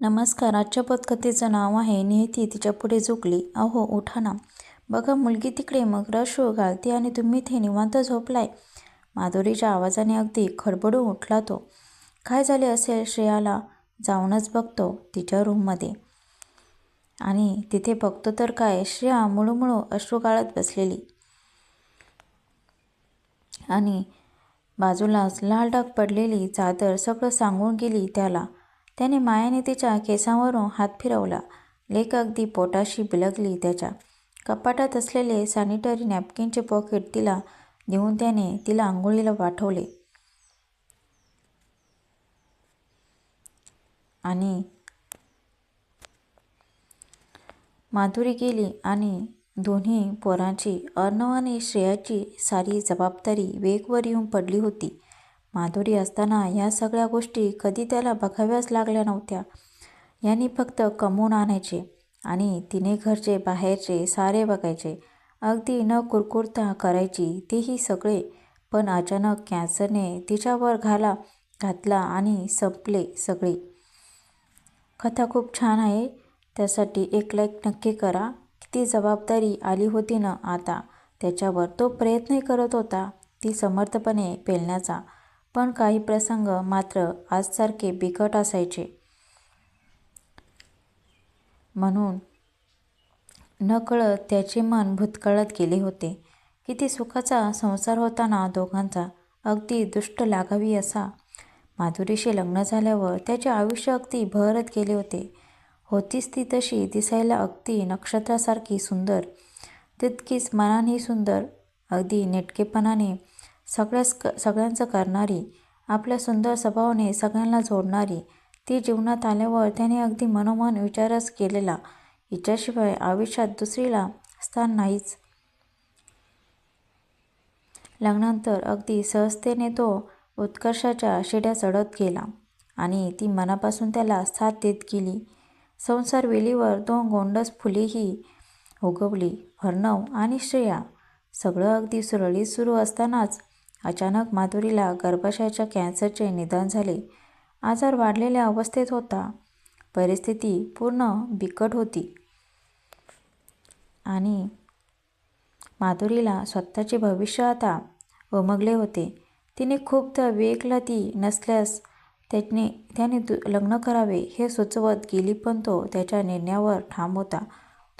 नमस्कार आजच्या पदकथेचं नाव आहे नियती तिच्या पुढे झुकली. अहो उठा ना. बघा मुलगी तिकडे मग रशो घालते आणि तुम्ही ते निवांत झोपलाय. माधुरीच्या आवाजाने अगदी खडबडून उठला तो. काय झाले असेल श्रेयाला? जाऊनच बघतो तिच्या रूममध्ये. आणि तिथे बघतो तर काय? श्रेया मुळूमुळू अश्रू गाळत बसलेली. आणि बाजूलाच लाल डाग पडलेली चादर सगळं सांगून गेली त्याला. त्याने मायाने तिच्या केसांवरून हात फिरवला. लेक अगदी पोटाशी बिलगली त्याच्या. कपाटात असलेले सॅनिटरी नॅपकिनचे पॉकेट तिला देऊन त्याने तिला आंघोळीला पाठवले. आणि माधुरी गेली आणि दोन्ही पोरांची अर्णव आणि श्रेयाची सारी जबाबदारी वेगवर येऊन पडली होती. माधुरी असताना या सगळ्या गोष्टी कधी त्याला बघाव्याच लागल्या नव्हत्या. यांनी फक्त कमवून आणायचे आणि तिने घरचे बाहेरचे सारे बघायचे. अगदी न कुरकुरता करायची तेही सगळे पण अचानक कॅन्सरने तिच्यावर घाला घातला आणि संपले सगळे. कथा खूप छान आहे त्यासाठी एक लाईक नक्की करा. किती जबाबदारी आली होती ना आता त्याच्यावर तो प्रयत्नही करत होता ती समर्थपणे पेलण्याचा. पण काही प्रसंग मात्र आजसारखे बिकट असायचे. म्हणून नकळत त्याचे मन भूतकाळात गेले होते. किती सुखाचा संसार होता ना दोघांचा. अगदी दुष्ट लागावी असा. माधुरीशी लग्न झाल्यावर त्याचे आयुष्य अगदी बहरत गेले होते. होतीच ती तशी दिसायला अगदी नक्षत्रासारखी सुंदर. तितकीच मनानेही सुंदर. अगदी नेटकेपणाने सगळ्याच क सगळ्यांचं करणारी आपल्या सुंदर स्वभावाने सगळ्यांना जोडणारी ती जीवनात आल्यावर त्याने अगदी मनोमन विचारच केलेला. हिच्याशिवाय आयुष्यात दुसरीला स्थान नाहीच. लग्नानंतर अगदी सहजतेने तो उत्कर्षाच्या शिड्या चढत गेला आणि ती मनापासून त्याला साथ देत गेली. संसार वेलीवर दोन गोंडस फुलेही उगवली अर्णव आणि श्रेया. सगळं अगदी सुरळीत सुरू असतानाच अचानक माधुरीला गर्भाशयाच्या कॅन्सरचे निदान झाले. आजार वाढलेल्या अवस्थेत होता. परिस्थिती पूर्ण बिकट होती. आणि माधुरीला स्वतःचे भविष्य आता उमगले होते. तिने खूपदा वेगला ती नसल्यास त्याने त्याने लग्न करावे हे सुचवत गेली पण तो त्याच्या निर्णयावर ठाम होता.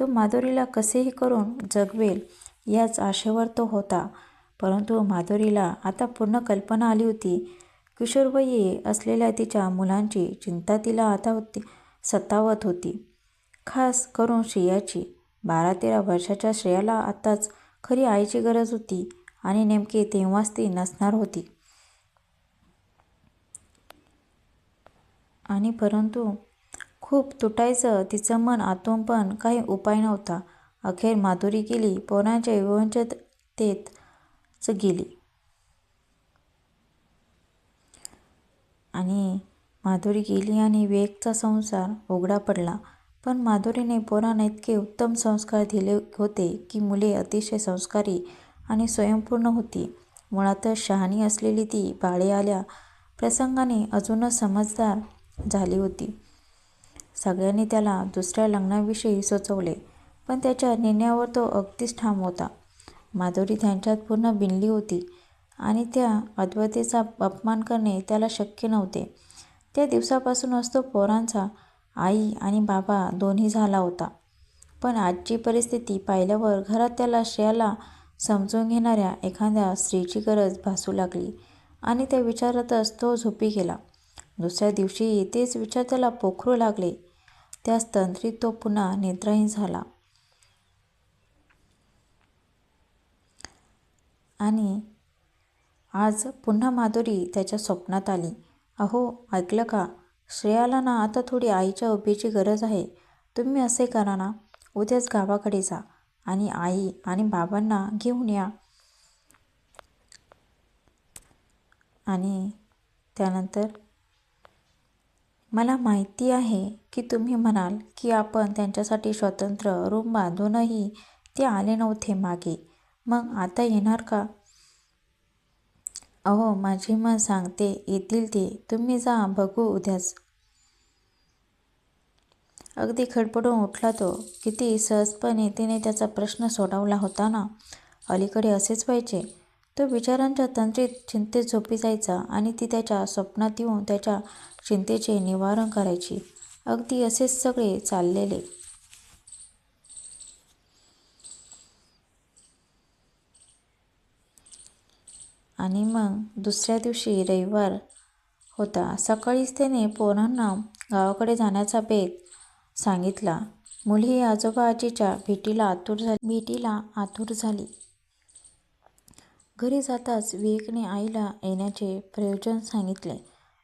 तो माधुरीला कसेही करून जगवेल याच आशेवर तो होता. परंतु माधुरीला आता पूर्ण कल्पना आली होती. किशोरवयी असलेल्या तिच्या मुलांची चिंता तिला आता होती सतावत होती. खास करून श्रेयाची. बारा तेरा वर्षाच्या श्रेयाला आताच खरी आईची गरज होती आणि नेमकी तेव्हाच ती नसणार होती. आणि परंतु खूप तुटायचं तिचं मन आतून पण काही उपाय नव्हता. अखेर माधुरी गेली पोरांच्या विवंचतेत गेली. आणि माधुरी गेली आणि वेगचा संसार उघडा पडला. पण माधुरीने पोरांना इतके उत्तम संस्कार दिले होते की मुले अतिशय संस्कारी आणि स्वयंपूर्ण होती. मुळातच शहाणी असलेली ती बाळे आल्या प्रसंगाने अजूनच समजदार झाली होती. सगळ्यांनी त्याला दुसऱ्या लग्नाविषयी सुचवले पण त्याच्या निर्णयावर तो अगदीच ठाम होता. माधुरी त्यांच्यात पूर्ण बिनली होती आणि त्या अद्वैतेचा अपमान करणे त्याला शक्य नव्हते. त्या दिवसापासूनच तो पोरांचा आई आणि बाबा दोन्ही झाला होता. पण आजची परिस्थिती पाहिल्यावर घरात त्याला श्रेयाला समजून घेणाऱ्या एखाद्या स्त्रीची गरज भासू लागली आणि त्या विचारातच तो झोपी गेला. दुसऱ्या दिवशी तेच विचार त्याला पोखरू लागले. त्याच तंत्रीत तो पुन्हा निद्राहीन झाला. आणि आज पुन्हा माधुरी त्याच्या स्वप्नात आली. अहो ऐकलं का? श्रेयाला ना आता थोडी आईच्या उभीची गरज आहे. तुम्ही असे करा ना. उद्याच गावाकडे जा. आणि आई आणि बाबांना घेऊन या. आणि त्यानंतर मला माहिती आहे की तुम्ही म्हणाल की आपण त्यांच्यासाठी स्वतंत्र रूम बांधूनही ते आले नव्हते मागे. मग आता येणार का अहो माझी मन सांगते येतील ते तुम्ही जा बघू उद्याच अगदी खडपडून उठला तो. किती सहजपणे तिने त्याचा प्रश्न सोडवला होता ना. अलीकडे असेच व्हायचे. तो विचारांच्या तंत्रीत चिंतेत झोपी जायचा आणि ती त्याच्या स्वप्नात येऊन त्याच्या चिंतेचे निवारण करायची. अगदी असेच सगळे चाललेले. आणि मग दुसऱ्या दिवशी रविवार होता. सकाळीच त्याने पोरांना गावाकडे जाण्याचा बेत सांगितला. मुलगी आजोबा आजीच्या भेटीला आतुर झाली. घरी जाताच विवेकने आईला येण्याचे प्रयोजन सांगितले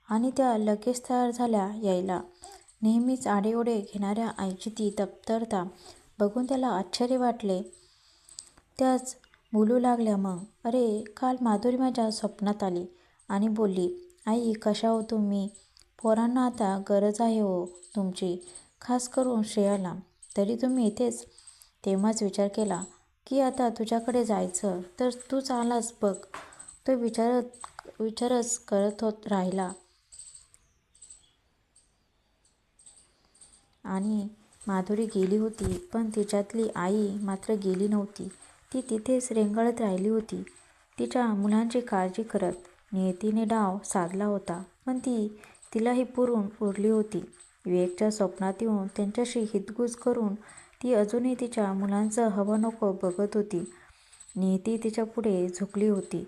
आणि त्या लगेच तयार झाल्या यायला. नेहमीच आडेओडे घेणाऱ्या आईची ती तप्तरता बघून त्याला आश्चर्य वाटले. त्याच बोलू लागल्या मग. अरे, काल माधुरी माझ्या स्वप्नात आली आणि बोलली, आई कशा हो तुम्ही? पोरांना आता गरज आहे हो तुमची, खास करून श्रेयाला. तरी तुम्ही इथेच? तेव्हाच विचार केला की आता तुझ्याकडे जायचं तर तूच आलास बघ. तो विचारत विचारच करत होत राहिला. आणि माधुरी गेली होती पण तिच्यातली आई मात्र गेली नव्हती. ती तिथेच रेंगाळत राहिली होती तिच्या मुलांची काळजी करत. नियतीने डाव साधला होता पण ती तिलाही पुरून उरली होती. विवेकच्या स्वप्नात येऊन त्यांच्याशी हितगुज करून ती अजूनही तिच्या मुलांचं हवं नको बघत होती. नियती तिच्यापुढे झुकली होती.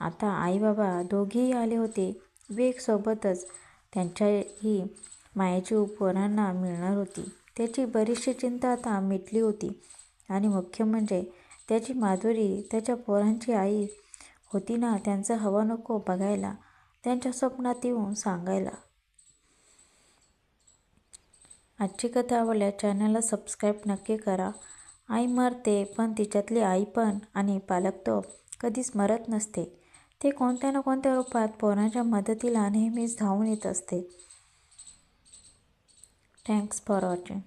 आता आई बाबा दोघेही आले होते विवेक सोबतच. त्यांच्याही मायेची उपवरांना मिळणार होती. त्याची बरीचशी चिंता आता मिटली होती आणि मुख्य म्हणजे त्याची माधुरी त्याच्या पोरांची आई होती ना त्यांचं हवं नको बघायला, त्यांच्या स्वप्नात येऊन सांगायला. आजची कथा आवडल्या चॅनलला सबस्क्राईब नक्की करा. आई मरते पण तिच्यातली आई पण आणि पालक तो कधीच मरत नसते. ते कोणत्या ना कोणत्या रूपात पोरांच्या मदतीला नेहमीच धावून येत असते. Thanks for watching.